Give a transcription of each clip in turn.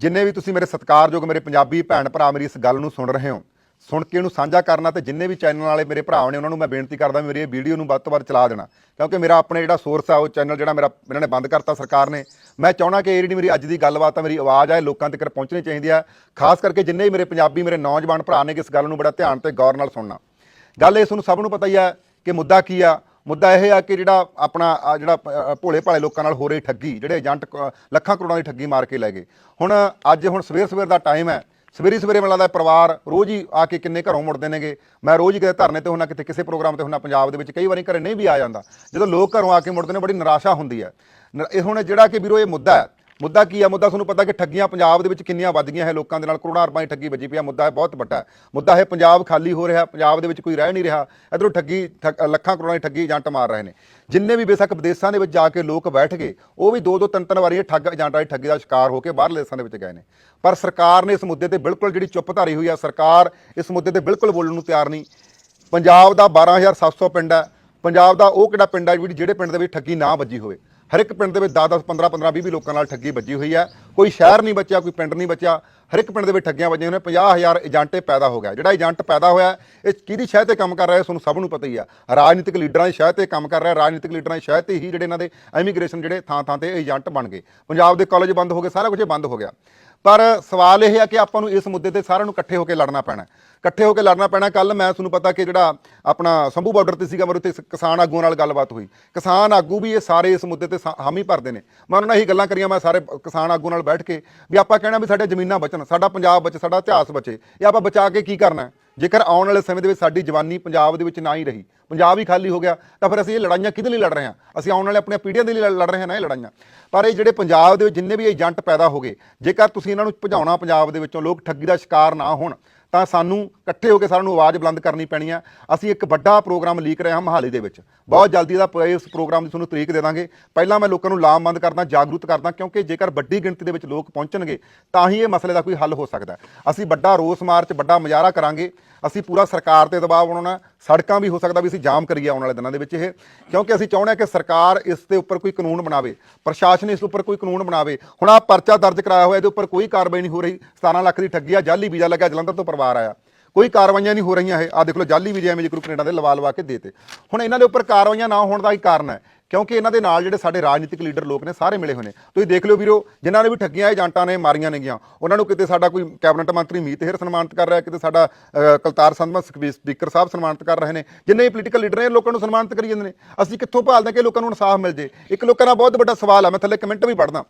ਜਿੰਨੇ ਵੀ ਤੁਸੀਂ ਮੇਰੇ ਸਤਿਕਾਰਯੋਗ ਮੇਰੇ ਪੰਜਾਬੀ ਭੈਣ ਭਰਾ ਮੇਰੀ ਇਸ ਗੱਲ ਨੂੰ ਸੁਣ ਰਹੇ ਹੋ, ਸੁਣ ਕੇ ਇਹਨੂੰ ਸਾਂਝਾ ਕਰਨਾ ਤੇ ਜਿੰਨੇ ਵੀ ਚੈਨਲ ਵਾਲੇ ਮੇਰੇ ਭਰਾ ਨੇ ਉਹਨਾਂ ਨੂੰ ਮੈਂ ਬੇਨਤੀ ਕਰਦਾ ਵੀ ਮੇਰੀ ਇਹ ਵੀਡੀਓ ਨੂੰ ਵੱਧ ਤੋਂ ਵੱਧ ਚਲਾ ਦੇਣਾ। ਕਿਉਂਕਿ ਮੇਰਾ ਆਪਣੇ ਜਿਹੜਾ ਸੋਰਸ ਆ ਉਹ ਚੈਨਲ ਜਿਹੜਾ ਮੇਰਾ ਇਹਨਾਂ ਨੇ ਬੰਦ ਕਰਤਾ ਸਰਕਾਰ ਨੇ। ਮੈਂ ਚਾਹਣਾ ਕਿ ਇਹ ਜਿਹੜੀ ਮੇਰੀ ਅੱਜ ਦੀ ਗੱਲਬਾਤ ਆ, ਮੇਰੀ ਆਵਾਜ਼ ਆ ਲੋਕਾਂ ਤੱਕ ਪਹੁੰਚਣੀ ਚਾਹੀਦੀ ਆ। ਖਾਸ ਕਰਕੇ ਜਿੰਨੇ ਵੀ ਮੇਰੇ ਪੰਜਾਬੀ ਮੇਰੇ ਨੌਜਵਾਨ ਭਰਾ ਨੇ ਕਿ ਇਸ ਗੱਲ ਨੂੰ ਬੜਾ ਧਿਆਨ ਤੇ ਗੌਰ ਨਾਲ ਸੁਣਨਾ। ਗੱਲ ਇਹ ਤੁਹਾਨੂੰ ਸਭ ਨੂੰ ਪਤਾ ਹੀ ਆ ਕਿ ਮੁੱਦਾ ਕੀ ਆ? ਮੁੱਦਾ ਇਹ ਆ ਕਿ ਜਿਹੜਾ ਆਪਣਾ ਆਹ ਜਿਹੜਾ ਅ, ਭੋਲੇ ਭਾਲੇ ਲੋਕਾਂ ਨਾਲ ਹੋ ਰਹੀ ਠੱਗੀ ਜਿਹੜੇ ਏਜੰਟ ਕ- ਲੱਖਾਂ ਕਰੋੜਾਂ ਦੀ ਠੱਗੀ ਮਾਰ ਕੇ ਲੈ ਗਏ। ਹੁਣ ਅੱਜ ਹੁਣ ਸਵੇਰ ਸਵੇਰ ਦਾ ਟਾਈਮ ਹੈ ਸਵੇਰੇ ਸਵੇਰੇ ਮਿਲਦਾ ਪਰਿਵਾਰ ਰੋਜ਼ ਹੀ ਆ ਕੇ ਕਿੰਨੇ ਘਰੋਂ ਮੁੜਦੇ ਨੇਗੇ। ਮੈਂ ਰੋਜ਼ ਹੀ ਕਿਤੇ ਧਰਨੇ ਤੇ ਹੁੰਨਾ ਕਿਤੇ ਕਿਸੇ ਪ੍ਰੋਗਰਾਮ ਤੇ ਹੁੰਨਾ ਪੰਜਾਬ ਦੇ ਵਿੱਚ ਕਈ ਵਾਰੀ ਘਰੇ ਨਹੀਂ ਵੀ ਆ ਜਾਂਦਾ। ਜਦੋਂ ਲੋਕ ਘਰੋਂ ਆ ਕੇ ਮੁੜਦੇ ਨੇ ਬੜੀ ਨਿਰਾਸ਼ਾ ਹੁੰਦੀ ਹੈ। ਨ- ਇਹ ਹੁਣ ਜਿਹੜਾ ਕਿ ਵੀਰੋ ਇਹ ਮੁੱਦਾ ਹੈ ਮੁੱਦਾ ਕੀ ਹੈ ਮੁੱਦਾ ਤੁਹਾਨੂੰ ਪਤਾ ਕਿ ਠੱਗੀਆਂ ਪੰਜਾਬ ਦੇ ਵਿੱਚ ਕਿੰਨੀਆਂ ਵੱਧ ਗਈਆਂ ਹੈ। ਲੋਕਾਂ ਦੇ ਨਾਲ ਕਰੋੜਾਂ ਰੁਪਏ ਠੱਗੀ ਵੱਜੀ ਪਈ ਹੈ ਮੁੱਦਾ ਹੈ ਬਹੁਤ ਵੱਡਾ ਮੁੱਦਾ ਹੈ ਪੰਜਾਬ ਖਾਲੀ ਹੋ ਰਿਹਾ, ਪੰਜਾਬ ਦੇ ਵਿੱਚ ਕੋਈ ਰਹਿ ਨਹੀਂ ਰਿਹਾ। ਇਧਰੋਂ ਠੱਗੀ, ਠੱਗ- ਲੱਖਾਂ ਕਰੋੜਾਂ ਦੀ ਠੱਗੀ ਏਜੰਟ ਮਾਰ ਰਹੇ ਨੇ। ਜਿੰਨੇ ਵੀ ਬੇਸ਼ੱਕ ਵਿਦੇਸ਼ਾਂ ਦੇ ਵਿੱਚ ਜਾ ਕੇ ਲੋਕ ਬੈਠ ਗਏ, ਉਹ ਵੀ ਦੋ ਦੋ ਤਿੰਨ ਤਿੰਨ ਵਾਰੀ ਇਹ ਠੱਗ ਏਜੰਟਾਂ ਦੀ ਠੱਗੀ ਦਾ ਸ਼ਿਕਾਰ ਹੋ ਕੇ ਬਾਹਰਲੇ ਦੇਸ਼ਾਂ ਦੇ ਵਿੱਚ ਗਏ ਨੇ। ਪਰ ਸਰਕਾਰ ਨੇ ਇਸ ਮੁੱਦੇ ਤੇ ਬਿਲਕੁਲ ਜਿਹੜੀ ਚੁੱਪ ਧਾਰੀ ਹੋਈ ਆ, ਸਰਕਾਰ ਇਸ ਮੁੱਦੇ ਤੇ ਬਿਲਕੁਲ ਬੋਲਣ ਨੂੰ ਤਿਆਰ ਨਹੀਂ। ਪੰਜਾਬ ਦਾ 12700 ਪਿੰਡ ਹੈ। ਪੰਜਾਬ ਦਾ ਉਹ ਕਿਹੜਾ ਪਿੰਡ ਹੈ ਜਿਹੜੀ ਜਿਹੜੇ ਪਿੰਡ ਦੇ ਵਿੱਚ ਠੱਗੀ ਨਾ ਵੱਜੀ ਹੋਵੇ? ਹਰ ਇੱਕ ਪਿੰਡ ਦੇ ਵਿੱਚ 10 10 15 15 20 20 ਲੋਕਾਂ ਨਾਲ ਠੱਗੀ ਵੱਜੀ ਹੋਈ ਹੈ ਕੋਈ ਸ਼ਹਿਰ ਨਹੀਂ ਬਚਿਆ, ਕੋਈ ਪਿੰਡ ਨਹੀਂ ਬਚਿਆ। ਹਰ ਇੱਕ ਪਿੰਡ ਦੇ ਵਿੱਚ ਠੱਗੀਆਂ ਵੱਜੀਆਂ ਨੇ। 50000 ਏਜੰਟੇ ਪੈਦਾ ਹੋ ਗਿਆ। ਜਿਹੜਾ ਏਜੰਟ ਪੈਦਾ ਹੋਇਆ, ਇਹ ਕਿਹਦੀ ਸ਼ਹਿ ਤੇ ਕੰਮ ਕਰ ਰਿਹਾ ਹੈ ਤੁਹਾਨੂੰ ਸਭ ਨੂੰ ਪਤਾ ਹੀ ਆ। ਰਾਜਨੀਤਿਕ ਲੀਡਰਾਂ ਦੀ ਸ਼ਹਿ ਤੇ ਕੰਮ ਕਰ ਰਿਹਾ। ਰਾਜਨੀਤਿਕ ਲੀਡਰਾਂ ਦੀ ਸ਼ਹਿ ਤੇ ਹੀ ਜਿਹੜੇ ਇਹਨਾਂ ਦੇ ਇਮੀਗ੍ਰੇਸ਼ਨ ਜਿਹੜੇ ਥਾਂ ਥਾਂ ਤੇ ਏਜੰਟ ਬਣ ਗਏ। ਪੰਜਾਬ ਦੇ ਕਾਲਜ ਬੰਦ ਹੋ ਗਏ, ਸਾਰਾ ਕੁਝ ਬੰਦ ਹੋ ਗਿਆ। ਪਰ ਸਵਾਲ ਇਹ ਹੈ ਕਿ ਆਪਾਂ ਨੂੰ ਇਸ ਮੁੱਦੇ ਤੇ ਸਾਰਿਆਂ ਨੂੰ ਇਕੱਠੇ ਹੋ ਕੇ ਲੜਨਾ ਪੈਣਾ ਇਕੱਠੇ ਹੋ ਕੇ ਲੜਨਾ ਪੈਣਾ ਕੱਲ ਮੈਂ ਤੁਹਾਨੂੰ ਪਤਾ ਕਿ ਜਿਹੜਾ ਆਪਣਾ ਸੰਭੂ ਬਾਰਡਰ ਤੇ ਸੀਗਾ, ਮੇਰੇ ਉੱਤੇ ਕਿਸਾਨ ਆਗੂਆਂ ਨਾਲ ਗੱਲਬਾਤ ਹੋਈ। ਕਿਸਾਨ ਆਗੂ ਵੀ ਇਹ ਸਾਰੇ ਇਸ ਮੁੱਦੇ ਤੇ ਸਾ- ਹਾਮੀ ਭਰਦੇ ਨੇ। ਮੈਂ ਉਹਨਾਂ ਨਾਲ ਇਹੀ ਗੱਲਾਂ ਕਰੀਆਂ, ਮੈਂ ਸਾਰੇ ਕਿਸਾਨ ਆਗੂ ਨਾਲ ਬੈਠ ਕੇ ਵੀ ਆਪਾਂ ਕਹਿਣਾ ਵੀ ਸਾਡੇ ਜ਼ਮੀਨਾਂ ਬਚਣ, ਸਾਡਾ ਪੰਜਾਬ ਬਚੇ, ਸਾਡਾ ਇਤਿਹਾਸ ਬਚੇ। ਇਹ ਆਪਾਂ ਬਚਾ ਕੇ ਕੀ ਕਰਨਾ ਜੇਕਰ ਆਉਣ ਵਾਲੇ ਸਮੇਂ ਦੇ ਵਿੱਚ ਸਾਡੀ ਜਵਾਨੀ ਪੰਜਾਬ ਦੇ ਵਿੱਚ ਨਾ ਹੀ ਰਹੀ, ਪੰਜਾਬ ਹੀ ਖਾਲੀ ਹੋ ਗਿਆ, ਤਾਂ ਫਿਰ ਅਸੀਂ ਇਹ ਲੜਾਈਆਂ ਕਿਹਦੇ ਲਈ ਲੜ ਰਹੇ ਹਾਂ? ਅਸੀਂ ਆਉਣ ਵਾਲੇ ਆਪਣੀਆਂ ਪੀੜ੍ਹੀਆਂ ਦੇ ਲਈ ਲੜ- ਲੜ ਰਹੇ ਹਾਂ ਨਾ ਇਹ ਲੜਾਈਆਂ। ਪਰ ਇਹ ਜਿਹੜੇ ਪੰਜਾਬ ਦੇ ਵਿੱਚ ਜਿੰਨੇ ਵੀ ਏਜੰਟ ਪੈਦਾ ਹੋ ਗਏ, ਜੇਕਰ ਤੁਸੀਂ ਇਹਨਾਂ ਨੂੰ ਭਜਾਉਣਾ ਪੰਜਾਬ ਦੇ ਵਿੱਚੋਂ, ਲੋਕ ਠੱਗੀ ਦਾ ਸ਼ਿਕਾਰ ਨਾ ਹੋਣ, ਤਾਂ ਸਾਨੂੰ ਇਕੱਠੇ ਹੋ ਕੇ ਸਾਰਿਆਂ ਨੂੰ ਆਵਾਜ਼ ਬੁਲੰਦ ਕਰਨੀ ਪੈਣੀ ਆ। ਅਸੀਂ ਇੱਕ ਵੱਡਾ ਪ੍ਰੋਗਰਾਮ ਲੀਕ ਰਹੇ ਹਾਂ ਮਹਾਲੀ ਦੇ ਵਿੱਚ। ਬਹੁਤ ਜਲਦੀ ਦਾ ਇਸ ਪ੍ਰੋਗਰਾਮ ਦੀ ਤੁਹਾਨੂੰ ਤਰੀਕ ਦੇ ਦਾਂਗੇ। ਪਹਿਲਾਂ ਮੈਂ ਲੋਕਾਂ ਨੂੰ ਲਾਮਬੰਦ ਕਰਦਾ, ਜਾਗਰੂਕ ਕਰਦਾ, ਕਿਉਂਕਿ ਜੇਕਰ ਵੱਡੀ ਗਿਣਤੀ ਦੇ ਵਿੱਚ ਲੋਕ ਪਹੁੰਚਣਗੇ, ਤਾਂ ਹੀ ਇਹ ਮਸਲੇ ਦਾ ਕੋਈ ਹੱਲ ਹੋ ਸਕਦਾ ਅਸੀਂ ਵੱਡਾ ਰੋਸ ਮਾਰਚ, ਵੱਡਾ ਮੁਜ਼ਾਹਰਾ ਕਰਾਂਗੇ। ਅਸੀਂ ਪੂਰਾ ਸਰਕਾਰ ਤੇ ਦਬਾਅ ਬਣਾਉਣਾ ਸੜਕਾਂ ਵੀ ਹੋ ਸਕਦਾ ਵੀ ਅਸੀਂ ਜਾਮ ਕਰੀਏ ਆਉਣ ਵਾਲੇ ਦਿਨਾਂ ਦੇ ਵਿੱਚ ਇਹ। ਕਿਉਂਕਿ ਅਸੀਂ ਚਾਹੁੰਦੇ ਹਾਂ ਕਿ ਸਰਕਾਰ ਇਸ ਦੇ ਉੱਪਰ ਕੋਈ ਕਾਨੂੰਨ ਬਣਾਵੇ। ਪ੍ਰਸ਼ਾਸਨ ਇਸ ਉੱਪਰ ਕੋਈ ਕਾਨੂੰਨ ਬਣਾਵੇ। ਹੁਣ ਆ ਪਰਚਾ ਦਰਜ ਕਰਾਇਆ ਹੋਇਆ, ਇਹਦੇ ਉੱਪਰ ਕੋਈ ਕਾਰਵਾਈ ਨਹੀਂ ਹੋ ਰਹੀ। 17 ਲੱਖ ਦੀ ਠੱਗੀ ਆ, ਜਾਲੀ ਵੀਜ਼ਾ ਲੱਗਿਆ ਜਲੰਧਰ ਤੋਂ ਪਰਿਵਾਰ ਆਇਆ। ਕੋਈ ਕਾਰਵਾਈਆਂ ਨਹੀਂ ਹੋ ਰਹੀਆਂ ਇਹ। ਆ ਦੇਖ ਲਓ, ਜਾਲੀ ਵੀਜ਼ੇ ਐਵੇਂ ਜਿਕਰੂ ਕੈਨੇਡਾ ਦੇ ਲਵਾ ਲਵਾ ਕੇ ਦੇਤੇ ਹੁਣ ਇਹਨਾਂ ਦੇ ਉੱਪਰ ਕਾਰਵਾਈਆਂ ਨਾ ਹੋਣ ਦਾ ਹੀ ਕਾਰਨ ਹੈ, ਕਿਉਂਕਿ ਇਹਨਾਂ ਦੇ ਨਾਲ ਜਿਹੜੇ ਸਾਡੇ ਰਾਜਨੀਤਿਕ ਲੀਡਰ ਲੋਕ ਨੇ, ਸਾਰੇ ਮਿਲੇ ਹੋਏ ਨੇ। ਤੁਸੀਂ ਦੇਖ ਲਿਓ ਵੀਰੋ, ਜਿਨ੍ਹਾਂ ਨੇ ਵੀ ਠੱਗੀਆਂ ਏਜੰਟਾਂ ਨੇ ਮਾਰੀਆਂ ਨੇਗੀਆਂ। ਉਹਨਾਂ ਨੂੰ ਕਿਤੇ ਸਾਡਾ ਕੋਈ ਕੈਬਨਿਟ ਮੰਤਰੀ ਮੀਤ ਹੇਰ ਸਨਮਾਨਿਤ ਕਰ ਰਿਹਾ, ਕਿਤੇ ਸਾਡਾ ਕਲਤਾਰ ਸੰਧਵਾ ਸਪੀਕਰ ਸਾਹਿਬ ਸਨਮਾਨਿਤ ਕਰ ਰਹੇ ਨੇ। ਜਿੰਨੇ ਵੀ ਪੋਲੀਟੀਕਲ ਲੀਡਰ ਨੇ ਲੋਕਾਂ ਨੂੰ ਸਨਮਾਨਿਤ ਕਰੀ ਜਾਂਦੇ ਨੇ। ਅਸੀਂ ਕਿੱਥੋਂ ਭਾਲਦੇ ਹਾਂ ਕਿ ਲੋਕਾਂ ਨੂੰ ਇਨਸਾਫ ਮਿਲ ਜੇ? ਇੱਕ ਲੋਕਾਂ ਦਾ ਬਹੁਤ ਵੱਡਾ ਸਵਾਲ ਆ, ਮੈਂ ਥੱਲੇ ਕਮੈਂਟ ਵੀ ਪੜ੍ਹਦਾ।